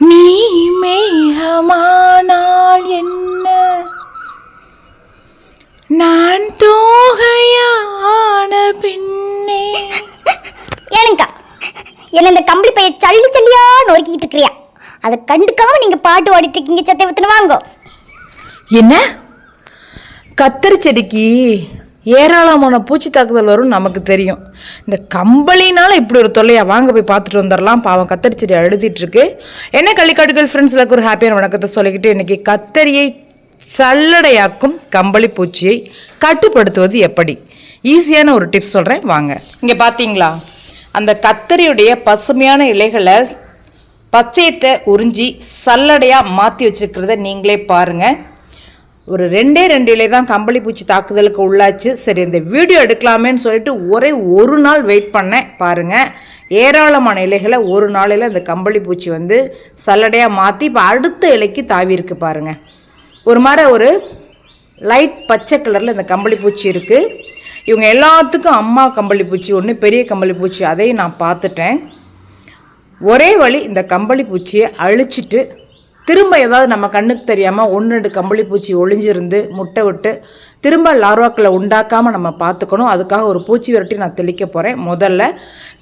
நீ மேகமானால் என்ன? நான் தோகையான பின்னே ஏனுங்கக்கா என்ன இந்த கம்பளி பைய சல்லி சல்லியா நொறுக்கிட்டு இருக்கிறியா? அதை கண்டுக்காம நீங்க பாட்டு ஓடிட்டு இருக்கீங்க சத்தியவத்துன்னு வாங்கோ. என்ன? கத்தரி செடிக்கு ஏராளமான பூச்சி தாக்குதல் வரும் நமக்கு தெரியும். இந்த கம்பளினால இப்படி ஒரு தொல்லையா வாங்க போய் பார்த்துட்டு வந்துடலாம் பாவம் கத்தரி செடி அழுதிட்டு இருக்கு. என்ன கள்ளிக்காட்டுகள் ஃப்ரெண்ட்ஸில் ஒரு ஹாப்பியான வணக்கத்தை சொல்லிக்கிட்டு இன்னைக்கு கத்தரியை சல்லடையாக்கும் கம்பளி பூச்சியை கட்டுப்படுத்துவது எப்படி? ஈஸியான ஒரு டிப்ஸ் சொல்கிறேன் வாங்க. இங்கே பார்த்தீங்களா அந்த கத்தரியுடைய பசுமையான இலைகளை பச்சையத்தை உறிஞ்சி சல்லடையாக மாற்றி வச்சுருக்கிறத நீங்களே பாருங்கள் ஒரு ரெண்டே ரெண்டு இலை தான் கம்பளி பூச்சி தாக்குதலுக்கு உள்ளாச்சு. சரி இந்த வீடியோ எடுக்கலாமேன்னு சொல்லிட்டு ஒரே ஒரு நாள் வெயிட் பண்ணேன். பாருங்கள் ஏராளமான இலைகளை ஒரு நாளையில் இந்த கம்பளி பூச்சி வந்து சல்லடையாக மாற்றி இப்போ அடுத்த இலைக்கு தாவி இருக்கு பாருங்கள் ஒரு மாதிரி ஒரு லைட் பச்சை கலரில் இந்த கம்பளி பூச்சி இருக்குது இவங்க எல்லாத்துக்கும் அம்மா கம்பளி பூச்சி ஒன்று பெரிய கம்பளி பூச்சி அதையும் நான் பார்த்துட்டேன். ஒரே வழி இந்த கம்பளி பூச்சியை அழிச்சிட்டு திரும்ப ஏதாவது நம்ம கண்ணுக்கு தெரியாமல் ஒன்று ரெண்டு கம்பளி பூச்சி ஒளிஞ்சிருந்து முட்டை விட்டு திரும்ப லார்வாக்களை உண்டாக்காமல் நம்ம பார்த்துக்கணும். அதுக்காக ஒரு பூச்சி விரட்டி நான் தெளிக்க போகிறேன் முதல்ல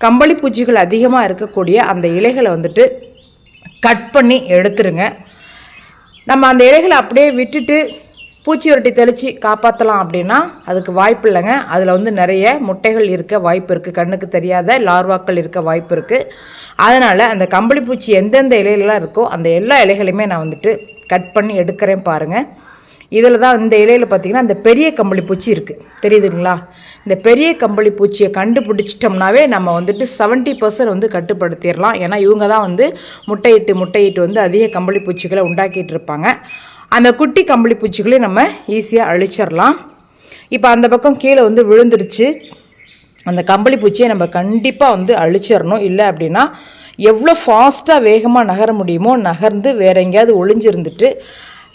கம்பளி பூச்சிகள் அதிகமாக இருக்கக்கூடிய அந்த இலைகளை வந்துட்டு கட் பண்ணி எடுத்துருங்க. நம்ம அந்த இலைகளை அப்படியே விட்டுட்டு பூச்சி விரட்டி தெளித்து காப்பாற்றலாம் அப்படின்னா அதுக்கு வாய்ப்பு இல்லைங்க. அதில் வந்து நிறைய முட்டைகள் இருக்க வாய்ப்பு இருக்குது கண்ணுக்கு தெரியாத லார்வாக்கள் இருக்க வாய்ப்பு இருக்குது அதனால் அந்த கம்பளி பூச்சி எந்தெந்த இலையிலலாம் இருக்கோ அந்த எல்லா இலைகளையுமே நான் வந்துட்டு கட் பண்ணி எடுக்கிறேன் பாருங்கள் இதில் தான் இந்த இலையில் பார்த்தீங்கன்னா அந்த பெரிய கம்பளி பூச்சி இருக்குது தெரியுதுங்களா? இந்த பெரிய கம்பளி பூச்சியை கண்டுபிடிச்சிட்டோம்னாவே நம்ம வந்துட்டு செவன்ட்டி பர்சன்ட் வந்து கட்டுப்படுத்திடலாம். ஏன்னா இவங்க தான் வந்து முட்டையிட்டு முட்டையிட்டு வந்து அதிக கம்பளி பூச்சிகளை உண்டாக்கிட்டு இருப்பாங்க. அந்த குட்டி கம்பளி பூச்சிகளையும் நம்ம ஈஸியாக அழிச்சிடலாம் இப்போ அந்த பக்கம் கீழே வந்து விழுந்துருச்சு அந்த கம்பளி பூச்சியை நம்ம கண்டிப்பாக வந்து அழிச்சிடணும் இல்லை அப்படின்னா எவ்வளோ ஃபாஸ்ட்டாக வேகமாக நகர முடியுமோ நகர்ந்து வேற எங்கேயாவது ஒளிஞ்சிருந்துட்டு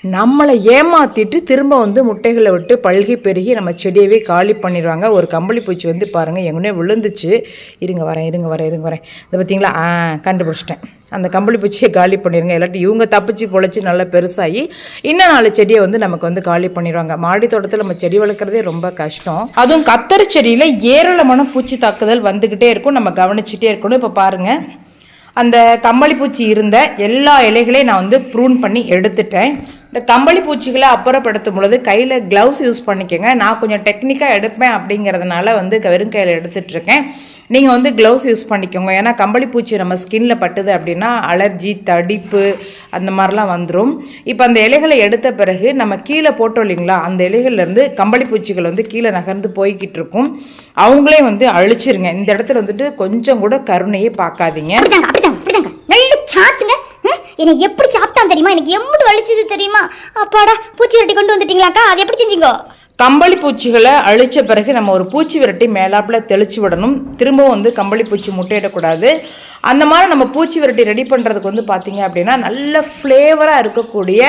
நம்மளை ஏமாற்றிட்டு திரும்ப வந்து முட்டைகளை விட்டு பல்கி பெருகி நம்ம செடியவே காலி பண்ணிடுவாங்க. ஒரு கம்பளி பூச்சி வந்து பாருங்கள் எங்கனே விழுந்துச்சு. இருங்க வரேன் இருங்க வரேன் இருங்க வரேன். இந்த பார்த்தீங்களா? ஆ கண்டுபிடிச்சிட்டேன். அந்த கம்பளி பூச்சியை காலி பண்ணிடுங்க. இல்லாட்டி இவங்க தப்பிச்சு பொழைச்சி நல்லா பெருசாகி இன்னும் நாலு செடியை வந்து நமக்கு வந்து காலி பண்ணிடுவாங்க. மாடி தோட்டத்தில் நம்ம செடி வளர்க்குறதே ரொம்ப கஷ்டம். அதுவும் கத்தரி செடியில் ஏராளமான பூச்சி தாக்குதல் வந்துக்கிட்டே இருக்கும். நம்ம கவனிச்சுட்டே இருக்கணும். இப்போ பாருங்கள் அந்த கம்பளி பூச்சி இருந்த எல்லா இலைகளையும் நான் வந்து ப்ரூன் பண்ணி எடுத்துட்டேன். இந்த கம்பளி பூச்சிகளை அப்புறப்படுத்தும் பொழுது கையில் க்ளவுஸ் யூஸ் பண்ணிக்கோங்க. நான் கொஞ்சம் டெக்னிக்காக எடுப்பேன் அப்படிங்கிறதுனால வந்து வெறும் கையில் எடுத்துகிட்ருக்கேன் நீங்கள் வந்து க்ளவுஸ் யூஸ் பண்ணிக்கோங்க. ஏன்னா கம்பளி பூச்சி நம்ம ஸ்கின்ல பட்டுது அப்படின்னா அலர்ஜி தடிப்பு அந்த மாதிரிலாம் வந்துடும் இப்போ அந்த இலைகளை எடுத்த பிறகு நம்ம கீழே போட்டோம் இல்லைங்களா? அந்த இலைகள்லேருந்து கம்பளி பூச்சிகள் வந்து கீழே நகர்ந்து போய்கிட்டு இருக்கும் அவங்களே வந்து அழிச்சிருங்க. இந்த இடத்துல வந்துட்டு கொஞ்சம் கூட கருணையே பார்க்காதீங்க. என்னை எப்படி சாப்பிட்டான் தெரியுமா? எனக்கு எம்புட்டு வலிச்சது தெரியுமா? அப்பாடா பூச்சி விரட்டி கொண்டு வந்துட்டீங்களாக்கா? அது எப்படி செஞ்சீங்கோ? கம்பளி பூச்சிகளை அழிச்ச பிறகு நம்ம ஒரு பூச்சி விரட்டி மேலாப்பில் தெளிச்சு விடணும். திரும்பவும் வந்து கம்பளி பூச்சி முட்டையிடக்கூடாது. அந்த மாதிரி நம்ம பூச்சி விரட்டி ரெடி பண்ணுறதுக்கு வந்து பார்த்தீங்க அப்படின்னா நல்ல ஃப்ளேவராக இருக்கக்கூடிய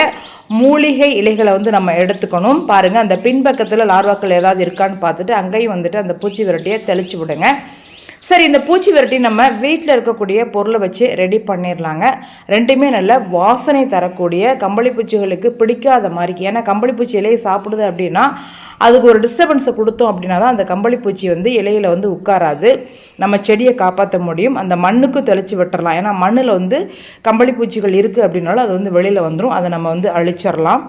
மூலிகை இலைகளை வந்து நம்ம எடுத்துக்கணும். பாருங்கள் அந்த பின்பக்கத்தில் லார்வாக்கள் ஏதாவது இருக்கான்னு பார்த்துட்டு அங்கேயும் வந்துட்டு அந்த பூச்சி விரட்டியை தெளிச்சு விடுங்க. சரி இந்த பூச்சி விரட்டி நம்ம வீட்டில் இருக்கக்கூடிய பொருளை வச்சு ரெடி பண்ணிடலாங்க ரெண்டுமே நல்ல வாசனை தரக்கூடிய கம்பளி பூச்சிகளுக்கு பிடிக்காத மாதிரி ஏன்னா கம்பளி பூச்சி இலையை சாப்பிடுது அப்படின்னா அதுக்கு ஒரு டிஸ்டர்பன்ஸை கொடுத்தோம் அப்படின்னா தான் அந்த கம்பளி பூச்சி வந்து இலையில் வந்து உட்காராது. நம்ம செடியை காப்பாற்ற முடியும். அந்த மண்ணுக்கும் தெளித்து விட்டுறலாம் ஏன்னா மண்ணில் வந்து கம்பளி பூச்சிகள் இருக்குது அப்படின்னாலும் அது வந்து வெளியில் வந்துடும் அதை நம்ம வந்து அழிச்சிடலாம்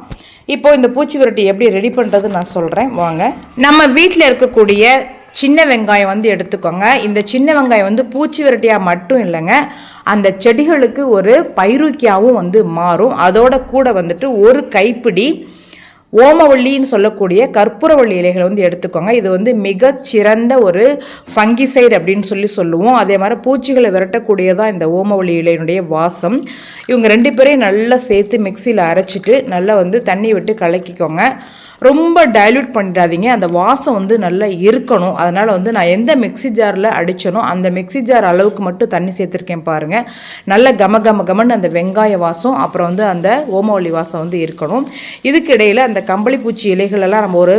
இப்போது இந்த பூச்சி விரட்டி எப்படி ரெடி பண்ணுறது நான் சொல்கிறேன் வாங்க. நம்ம வீட்டில் இருக்கக்கூடிய சின்ன வெங்காயம் வந்து எடுத்துக்கோங்க. இந்த சின்ன வெங்காயம் வந்து பூச்சி விரட்டியாக மட்டும் இல்லைங்க. அந்த செடிகளுக்கு ஒரு பைருக்கியாவும் வந்து மாறும். அதோட கூட வந்துட்டு ஒரு கைப்பிடி ஓமவள்ளின்னு சொல்லக்கூடிய கற்பூரவள்ளி இலைகளை வந்து எடுத்துக்கோங்க. இது வந்து மிக சிறந்த ஒரு ஃபங்கிசைடு அப்படின்னு சொல்லி சொல்லுவோம். அதே மாதிரி பூச்சிகளை விரட்டக்கூடியதான் இந்த ஓமவள்ளி இலையினுடைய வாசம். இவங்க ரெண்டு பேரையும் நல்லா சேர்த்து மிக்சியில் அரைச்சிட்டு நல்லா வந்து தண்ணி விட்டு கலக்கிக்கோங்க. ரொம்ப டைல்யூட் பண்ணிடாதீங்க. அந்த வாசம் வந்து நல்லா இருக்கணும். அதனால் வந்து நான் எந்த மிக்ஸி ஜாரில் அடித்தனோ அந்த மிக்ஸி ஜார் அளவுக்கு மட்டும் தண்ணி சேர்த்துருக்கேன் பாருங்கள் நல்ல கம கம கமன்னு அந்த வெங்காய வாசம் அப்புறம் வந்து அந்த ஓமவல்லி வாசம் வந்து இருக்கணும். இதுக்கு இடையில் அந்த கம்பளி பூச்சி இலைகளெல்லாம் நம்ம ஒரு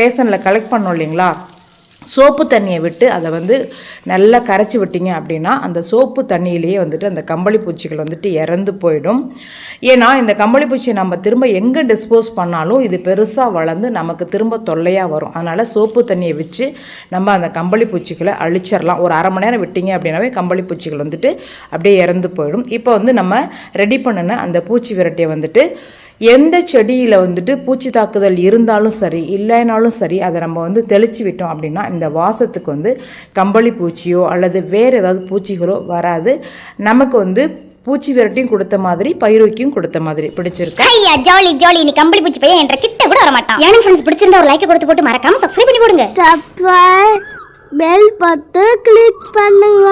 பேசனில் கலெக்ட் பண்ணோம் இல்லைங்களா? சோப்பு தண்ணியை விட்டு அதை வந்து நல்லா கரைச்சி விட்டீங்க அப்படின்னா அந்த சோப்பு தண்ணியிலேயே வந்துட்டு அந்த கம்பளி பூச்சிகள் வந்துட்டு இறந்து போயிடும். ஏன்னா இந்த கம்பளி பூச்சியை நம்ம திரும்ப எங்கே டிஸ்போஸ் பண்ணாலும் இது பெருசாக வளர்ந்து நமக்கு திரும்ப தொல்லையாக வரும். அதனால் சோப்பு தண்ணியை வச்சு நம்ம அந்த கம்பளி பூச்சிகளை அழிச்சிடலாம் ஒரு அரை மணி நேரம் விட்டீங்க அப்படின்னாவே கம்பளி பூச்சிகள் வந்துட்டு அப்படியே இறந்து போயிடும். இப்போ வந்து நம்ம ரெடி பண்ணின அந்த பூச்சி விரட்டியை வந்துட்டு எந்த செடியில் வந்துட்டு பூச்சி தாக்குதல் இருந்தாலும் சரி இல்லைனாலும் சரி அதை நம்ம வந்து தெளித்து விட்டோம் அப்படின்னா இந்த வாசத்துக்கு வந்து கம்பளி பூச்சியோ அல்லது வேறு ஏதாவது பூச்சிகளோ வராது. நமக்கு வந்து பூச்சி விரட்டியும் கொடுத்த மாதிரி பயிரோக்கியும் கொடுத்த மாதிரி. பிடிச்சிருக்கு? ஐயா ஜாலி ஜாலி நீ கம்பளி பூச்சி பையன் என்ற கிட்ட கூட வர மாட்டான் எனக்கு ஃப்ரெண்ட்ஸ் பிடிச்சிருந்தா ஒரு லைக் கொடுத்து போட்டு மறக்காம சப்ஸ்கிரைப் பண்ணி போடுங்க. பெல் பத்து கிளிக் பண்ணுங்க.